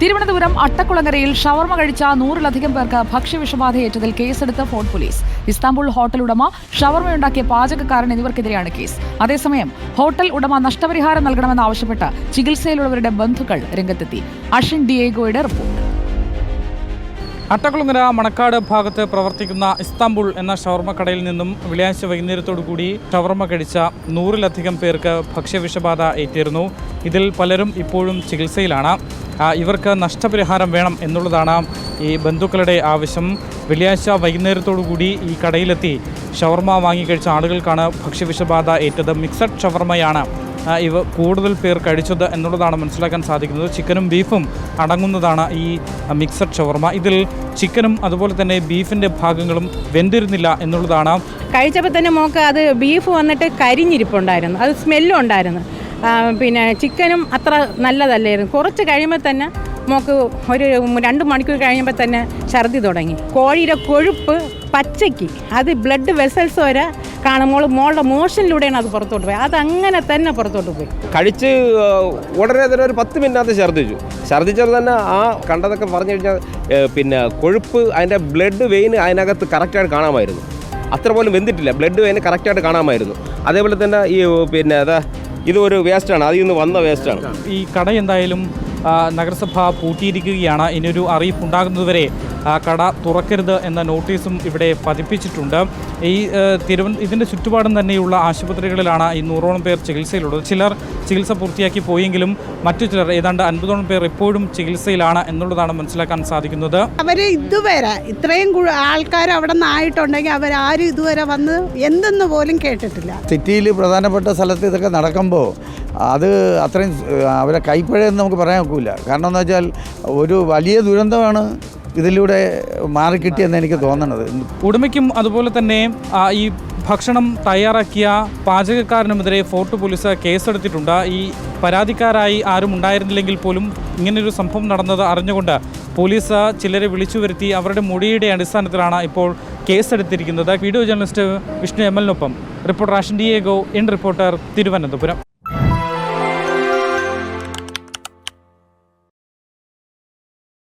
തിരുവനന്തപുരം അട്ടക്കുളങ്ങരയിൽ ഷവർമ കഴിച്ച നൂറിലധികം പേർക്ക് ഭക്ഷ്യവിഷബാധയേറ്റതിൽ കേസെടുത്ത് ഫോർട്ട് പോലീസ്. ഇസ്താംബുൾ ഹോട്ടൽ ഉടമ ഷവർമയുണ്ടാക്കിയ പാചകക്കാരൻ എന്നിവർക്കെതിരെയാണ് കേസ്. അതേസമയം ഹോട്ടൽ ഉടമ നഷ്ടപരിഹാരം നൽകണമെന്നാവശ്യപ്പെട്ട് ചികിത്സയിലുള്ളവരുടെ ബന്ധുക്കൾ രംഗത്തെത്തി. അഷിൻ ഡിയേഗോയുടെ റിപ്പോർട്ട്. അട്ടക്കുളങ്ങര മണക്കാട് ഭാഗത്ത് പ്രവർത്തിക്കുന്ന ഇസ്താംബുൾ എന്ന ഷവർമ്മ കടയിൽ നിന്നും വെള്ളിയാഴ്ച വൈകുന്നേരത്തോടു കൂടി ഷവർമ്മ കഴിച്ച നൂറിലധികം പേർക്ക് ഭക്ഷ്യവിഷബാധ ഏറ്റിരുന്നു. ഇതിൽ പലരും ഇപ്പോഴും ചികിത്സയിലാണ്. ഇവർക്ക് നഷ്ടപരിഹാരം വേണം എന്നുള്ളതാണ് ഈ ബന്ധുക്കളുടെ ആവശ്യം. വെള്ളിയാഴ്ച വൈകുന്നേരത്തോടു കൂടി ഈ കടയിലെത്തി ഷവർമ്മ വാങ്ങിക്കഴിച്ച ആളുകൾക്കാണ് ഭക്ഷ്യവിഷബാധ ഏറ്റത്. മിക്സഡ് ഷവർമയാണ് ഇവ കൂടുതൽ പേർ കഴിച്ചത് എന്നുള്ളതാണ് മനസ്സിലാക്കാൻ സാധിക്കുന്നത്. ചിക്കനും ബീഫും അടങ്ങുന്നതാണ് ഈ മിക്സഡ് ഷവർമ. ഇതിൽ ചിക്കനും അതുപോലെ തന്നെ ബീഫിന്റെ ഭാഗങ്ങളും വെന്തിരുന്നില്ല എന്നുള്ളതാണ്. കഴിച്ചപ്പോൾ തന്നെ മോക്ക് അത് ബീഫ് വന്നിട്ട് കരിഞ്ഞിരിപ്പുണ്ടായിരുന്നു. അത് സ്മെല്ലും ഉണ്ടായിരുന്നു. പിന്നെ ചിക്കനും അത്ര നല്ലതല്ലായിരുന്നു. കുറച്ച് കഴിയുമ്പോൾ തന്നെ നമുക്ക് ഒരു രണ്ട് മണിക്കൂർ കഴിയുമ്പോൾ തന്നെ ഛർദി തുടങ്ങി. കോഴിയുടെ കൊഴുപ്പ് പച്ചയ്ക്ക്. അത് ബ്ലഡ് വെസൽസ് വരെ കാണുമ്പോൾ മോളുടെ മോഷനിലൂടെയാണ് അത് പുറത്തോട്ട് പോയത്. അതങ്ങനെ തന്നെ പുറത്തോട്ട് പോയി. കഴിച്ച് ഉടനെ തന്നെ ഒരു പത്ത് മിനിറ്റിനകത്ത് ഛർദ്ദിച്ചു. ഛർദ്ദിച്ചത് തന്നെ ആ കണ്ടതൊക്കെ പറഞ്ഞു കഴിഞ്ഞാൽ പിന്നെ കൊഴുപ്പ് അതിന്റെ ബ്ലഡ് വെയിൻ അതിനകത്ത് കറക്റ്റായിട്ട് കാണാമായിരുന്നു. അത്ര പോലും വെന്തിട്ടില്ല. ബ്ലഡ് വെയിൻ കറക്റ്റായിട്ട് കാണാമായിരുന്നു. അതേപോലെ തന്നെ ഈ പിന്നെ അതാ ഇത് ഒരു വേസ്റ്റാണ് അതിൽ നിന്ന് വന്ന വേസ്റ്റാണ് ഈ കട എന്തായാലും നഗരസഭ പൂട്ടിയിരിക്കുകയാണ്. ഇനിയൊരു അറിയിപ്പ് ഉണ്ടാകുന്നതുവരെ കട തുറക്കരുത് എന്ന നോട്ടീസും ഇവിടെ പതിപ്പിച്ചിട്ടുണ്ട്. ഈ തിരുവന ഇതിന്റെ ചുറ്റുപാടും തന്നെയുള്ള ആശുപത്രികളിലാണ് ഈ നൂറോളം പേർ ചികിത്സയിലുള്ളത്. ചിലർ ചികിത്സ പൂർത്തിയാക്കി പോയെങ്കിലും മറ്റു ചിലർ ഏതാണ്ട് അൻപതോളം പേർ ഇപ്പോഴും ചികിത്സയിലാണ് എന്നുള്ളതാണ് മനസ്സിലാക്കാൻ സാധിക്കുന്നത്. അവർ ഇതുവരെ ഇത്രയും ആൾക്കാർ അവിടെ നിന്നായിട്ടുണ്ടെങ്കിൽ അവരാരും ഇതുവരെ വന്ന് എന്തെന്ന് പോലും കേട്ടിട്ടില്ല. സിറ്റിയിൽ പ്രധാനപ്പെട്ട സ്ഥലത്ത് ഇതൊക്കെ നടക്കുമ്പോൾ അത് അത്രയും അവരെ കൈപ്പഴയെന്ന് നമുക്ക് പറയാൻ ഒക്കില്ല. കാരണം എന്ന് വെച്ചാൽ ഒരു വലിയ ദുരന്തമാണ് ഇതിലൂടെ മാറിക്കിട്ടിയെന്ന് എനിക്ക് തോന്നണത്. ഉടമയ്ക്കും അതുപോലെ തന്നെ ഈ ഭക്ഷണം തയ്യാറാക്കിയ പാചകക്കാരനുമെതിരെ ഫോർട്ട് പോലീസ് കേസെടുത്തിട്ടുണ്ട്. ഈ പരാതിക്കാരായി ആരും ഉണ്ടായിരുന്നില്ലെങ്കിൽ പോലും ഇങ്ങനൊരു സംഭവം നടന്നത് അറിഞ്ഞുകൊണ്ട് പോലീസ് ചിലരെ വിളിച്ചു വരുത്തി അവരുടെ മൊഴിയുടെ അടിസ്ഥാനത്തിലാണ് ഇപ്പോൾ കേസെടുത്തിരിക്കുന്നത്. Video journalist Vishnu M എല്ലിനൊപ്പം reporter Ashan Diego in reporter Thiruvananthapuram.